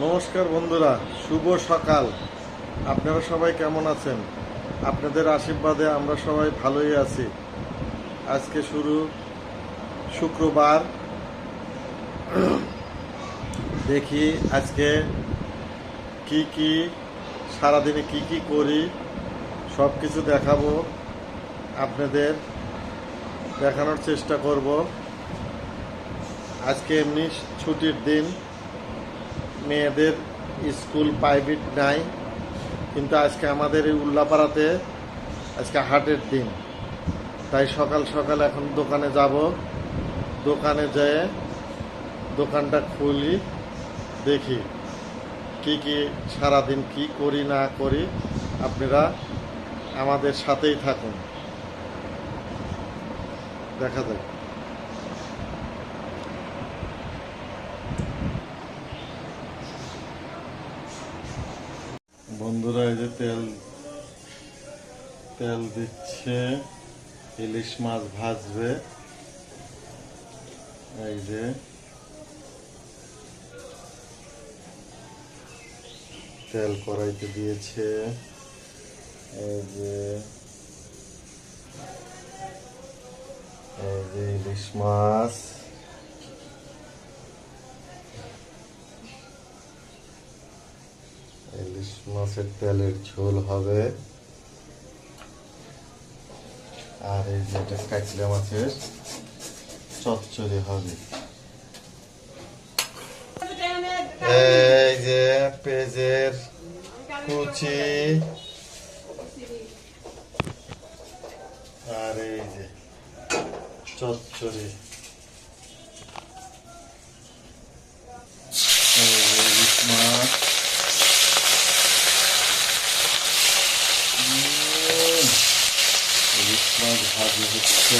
নমস্কার বন্ধুরা, শুভ সকাল। আপনারা সবাই কেমন আছেন? আপনাদের আশীর্বাদে আমরা সবাই ভালোই আছি। আজকে শুরু শুক্রবার। দেখি আজকে কি কি, সারাদিনে কি কি করি সব কিছু দেখাবো, আপনাদের দেখানোর চেষ্টা করব। আজকে এমনি ছুটির দিন। মেয়েদের স্কুল প্রাইভেট নাই, কিন্তু আজকে আমাদের এই উল্লাপাড়াতে আজকে হাটের দিন। তাই সকাল সকাল এখন দোকানে যাব। দোকানে যেয়ে দোকানটা খুলি, দেখি কি কি সারাদিন কি করি না করি আপনারা আমাদের সাথেই থাকুন। দেখা যাক। বন্ধুরা যে তেল তেল দিচ্ছে, ইলিশ মাছ ভাজবে। এই যে। তেল কড়াইতে দিয়েছে। এই যে। এই যে ইলিশ মাছ। ইলিশ মাছের তেলের ঝোল হবে। আর এই যে এটা কাঁচলা মাছের চচ্চড়ি হবে। এই যে পেঁয়াজের কুচি। আর এই যে চচ্চড়ি এই যে ইলিশ মাছ উম, ইলিশ মাছ ভাজি হচ্ছে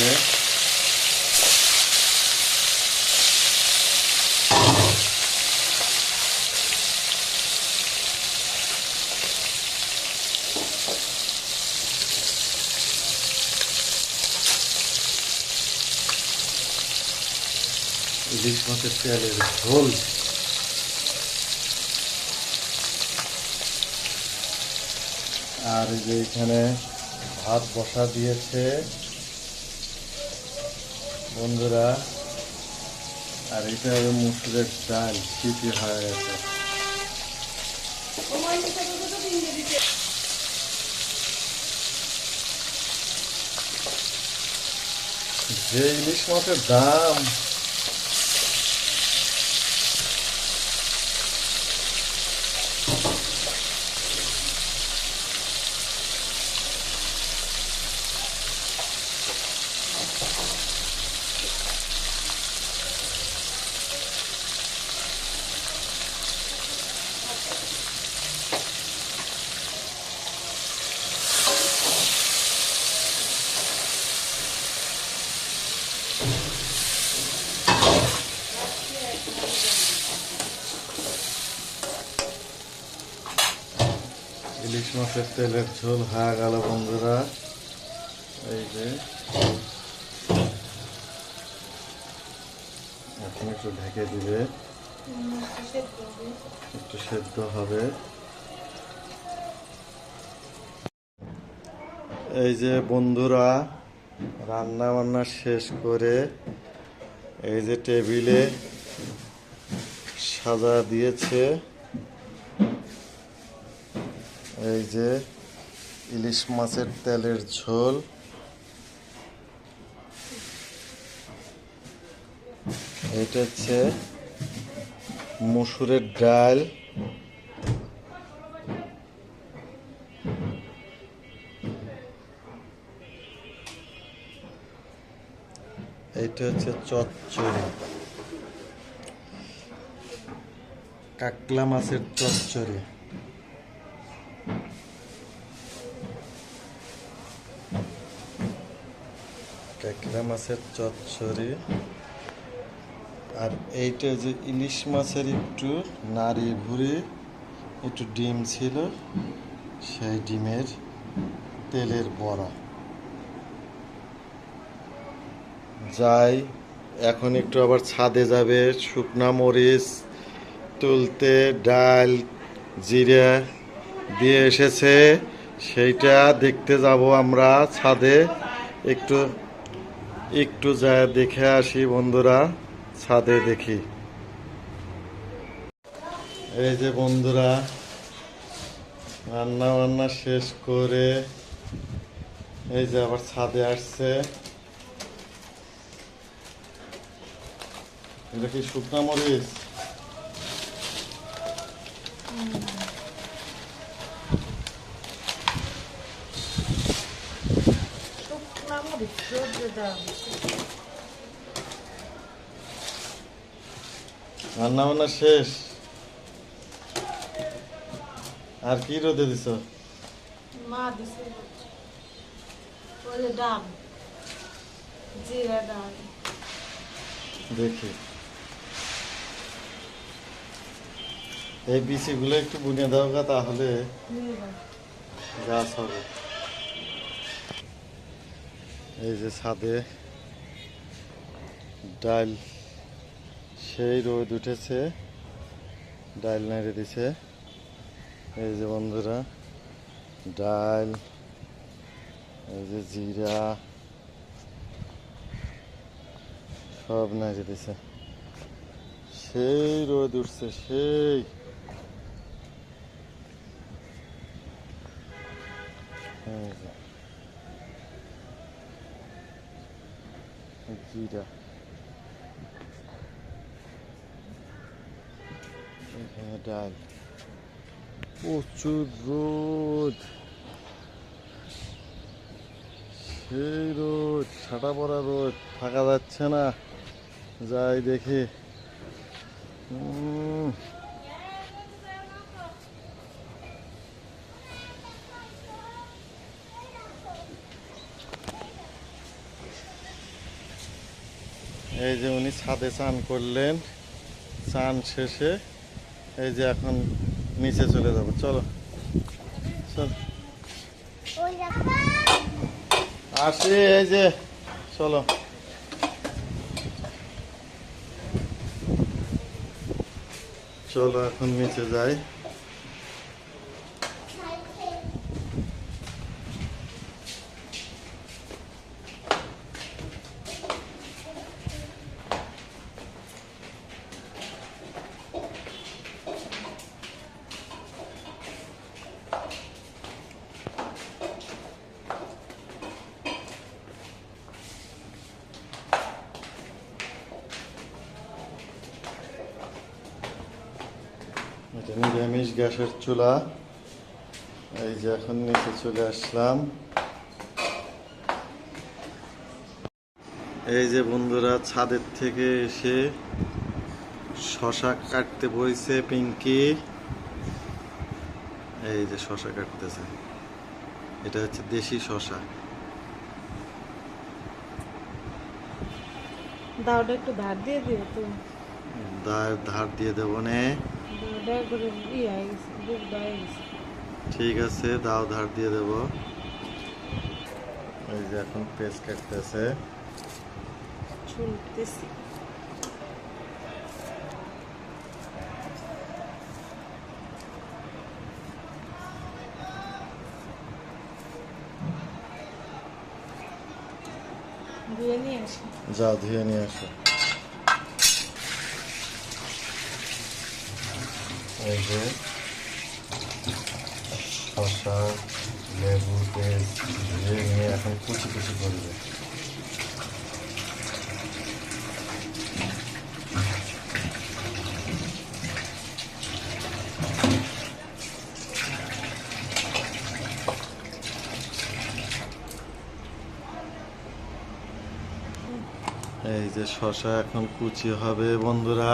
ইলিশ মাছের তেলের আর যে এখানে ভাত বসা দিয়েছে বন্ধুরা আর এটা হলো মুসুরের ডাল চিপি হয়ে গেছে যে ইলিশ মাছের দাম ইলিশ মাছের তেলের ঝোল হয়ে গেল বন্ধুরা। এই যে। এখন একটু ঢেকে দিবে। একটু সেদ্ধ হবে। এই যে বন্ধুরা রান্না বান্না শেষ করে এই যে টেবিলে সাজা দিয়েছে। এই যে ইলিশ মাছের তেলের ঝোল। এটা হচ্ছে মসুরের ডাল। এইটা হচ্ছে চচ্চড়ি। কাকলা মাছের চচ্চড়ি। কাঁকড়া মাছের চচ্চড়ি। আর এইটা যে ইলিশ মাছের একটু নাড়ি ভুড়ি, একটু ডিম ছিল, সেই ডিমের তেলের বড়া। যাই, এখন একটু আবার ছাদে যাবে, শুকনা মরিচ, তুলতে ডাল, জিরা দিয়ে এসেছে, সেইটা দেখতে যাব আমরা ছাদে। একটু একটু যা দেখে আসি বন্ধুরা, ছাদে দেখি। এই যে বন্ধুরা রান্না বান্না শেষ করে এই যে আবার ছাদে আসছে। এটা কি শুকনা মরিচ? শুকনা মরিচ রোদে রান্না বান্না শেষ। আর কি রোদে দিছ? মা দিছে ওই ডাল জিরা ডাল দেখি। এই বিচিগুলো একটু বুনে দাও তাহলে গাছ হবে। এই যে ছাদে ডাল সেই রোদ উঠেছে ডাল নেড়ে দিছে। এই যে বন্ধুরা ডাল এই যে জিরা, সব নেড়ে দিছে। সেই রোদ উঠছে, সেই। এই যে। জিরা ডাল প্রচুর রোদ সেই রোদ ছাটা পড়া রোদ থাকা যাচ্ছে না। যাই দেখি। এই যে উনি ছাদে চান করলেন চান শেষে এই যে এখন নিচে চলে যাব। চলো। আসি, এই যে, চলো। চলো, এখন নিচে যাই। এটা নিরামিষ গ্যাসের চুলা। এই যে এখন নিচে চলে আসলাম। এই যে বন্ধুরা ছাদের থেকে এসে শশা কাটতে বইছে পিঙ্কি। এই যে শশা কাটতেছে। এটা হচ্ছে দেশি শশা। দাওটা একটু ধার দিয়ে দিও তো। দা- ধার দিয়ে দেবো নে। ঠিক আছে দাও ধার দিয়ে দেব। এই যে এখন পেস্ট কাটতেছে। আসি। যাও ধুয়ে নিয়ে আসো। এই যে, শসা, লেবু ধুয়ে নিয়ে এখন কুচি কুচি করবে। এই যে শসা এখন কুচি হবে, বন্ধুরা।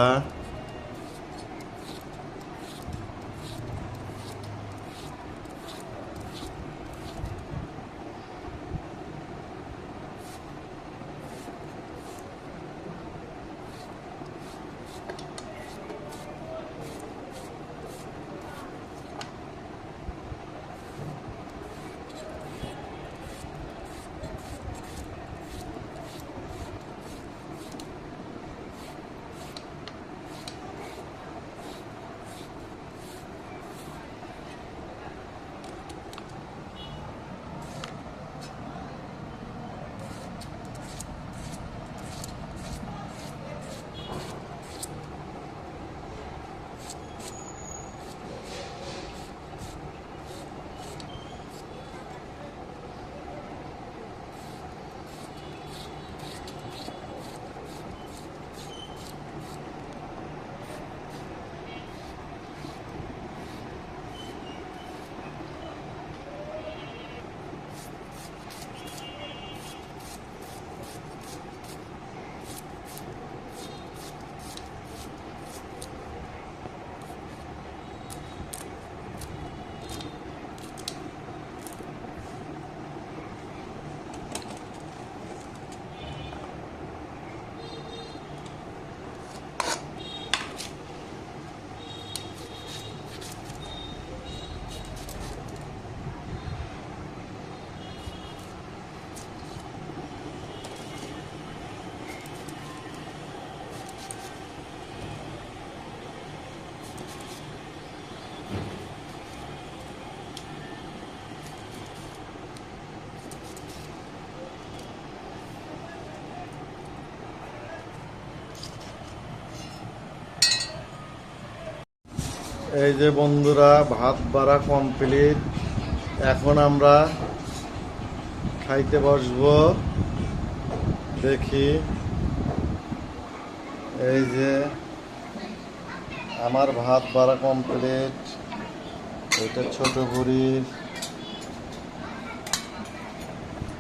এই যে বন্ধুরা, ভাত বাড়া কমপ্লিট এখন আমরা খাইতে বসবো। দেখি। এই যে আমার ভাত বাড়া কমপ্লিট ওইটা ছোট বুড়ির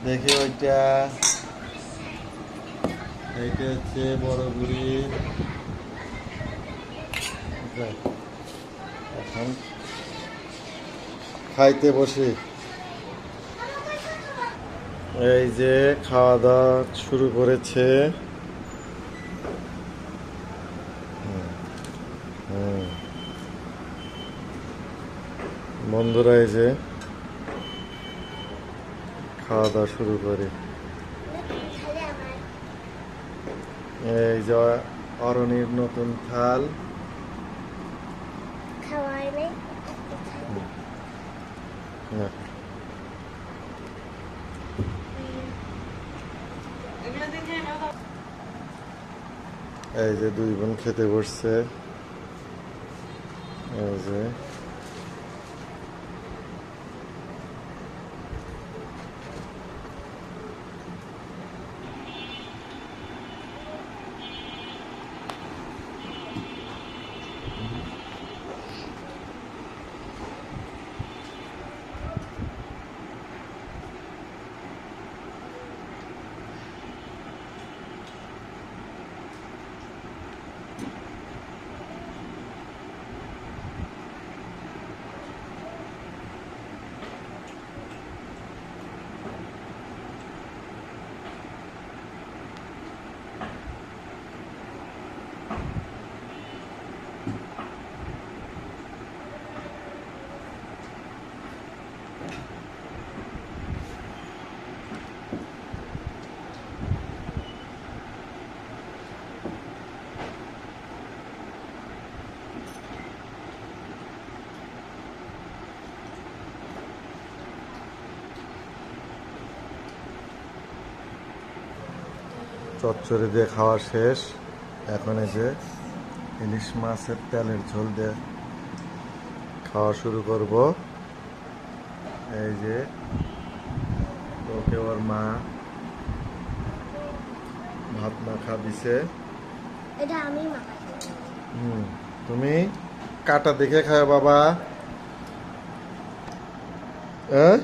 দেখি ওইটা। এইটা হচ্ছে বড় বুড়ির. এখন খাইতে বসি। এই যে খাওয়া দাওয়া শুরু করেছে। বন্ধুরা, এই যে খাওয়া দাওয়া শুরু করে। এই যে অরণির নতুন থাল। খাওয়াই নাই না এগুলো দেখে নাও এই যে দুই বোন খেতে বসছে এই যে চচ্চড়ি দিয়ে খাওয়া শেষ। এখন এই যে ইলিশ মাছের তেলের ঝোল দিয়ে খাওয়া শুরু করব। এই যে ওকে ওর মা ভাত মাখা দিছে। এটা আমি মাখাই হুম তুমি কাটা দেখে খাও বাবা। হ্যাঁ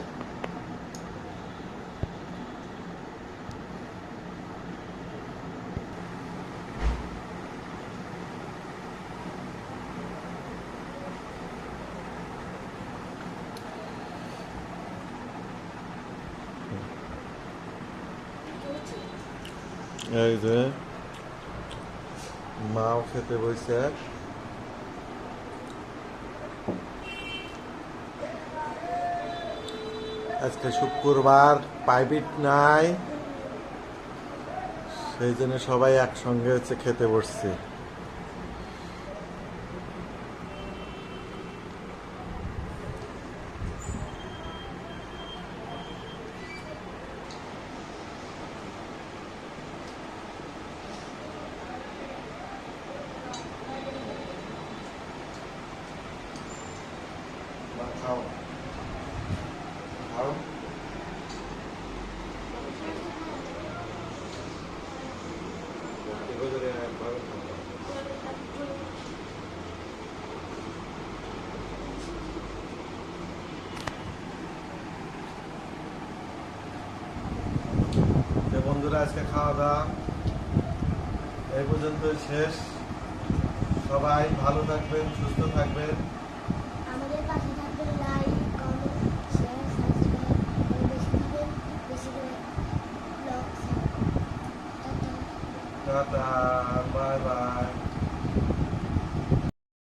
এই যে মাও খেতে বসে আজকে শুক্রবার প্রাইভেট নাই। সেই জন্য সবাই একসঙ্গে হচ্ছে খেতে বসছি। বন্ধুরা আজকে খাওয়া দাওয়া এই পর্যন্ত শেষ। সবাই ভালো থাকবেন সুস্থ থাকবেন।